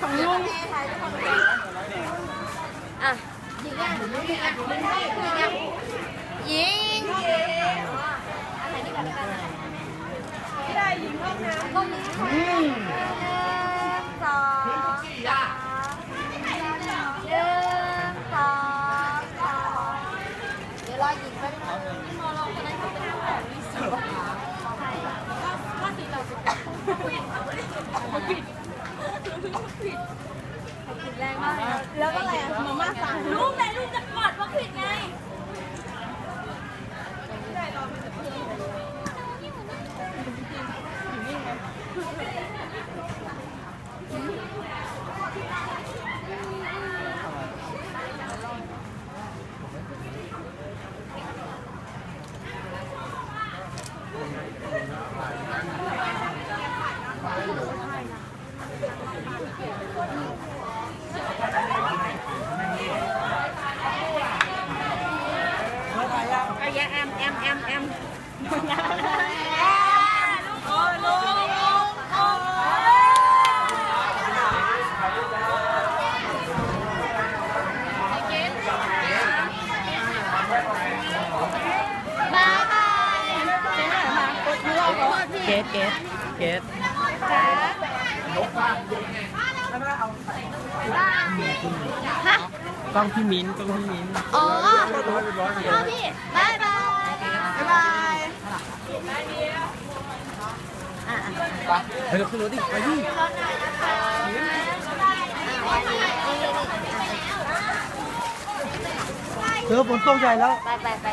ของลุงอะยิงยังยิงยังยิงยังยิงไม่ได้ยิงห้องน้ำห้องนี้ค่ะหนึ่งสองสามหนึ่งสองสามเดี๋ยวรอยิงแป๊บนึงมอลองจะได้เขาไปดูของวิศวะใช่ถ้าสีเราจะผิดผิด แรงมากแล้วก็อะไรอะมาม่าสั่ง ลูกไหนลูกจะกอดว่าผิดไง เอาอย่าแอ มแอมแอมแอมบายบายเจ๊หน่อมากดยูเอาเขาที่เกตเกตเกตจ๋าฮะ กล้องพี่มิ้นกล้องพี่มิ้นอ๋อพ่อพี่บายบายบายบาย ไปเราขึ้นรถดิไปดิรถหน่อยนะคะอะวันนี้เธอฝนตกใหญ่แล้ว ไปไปไป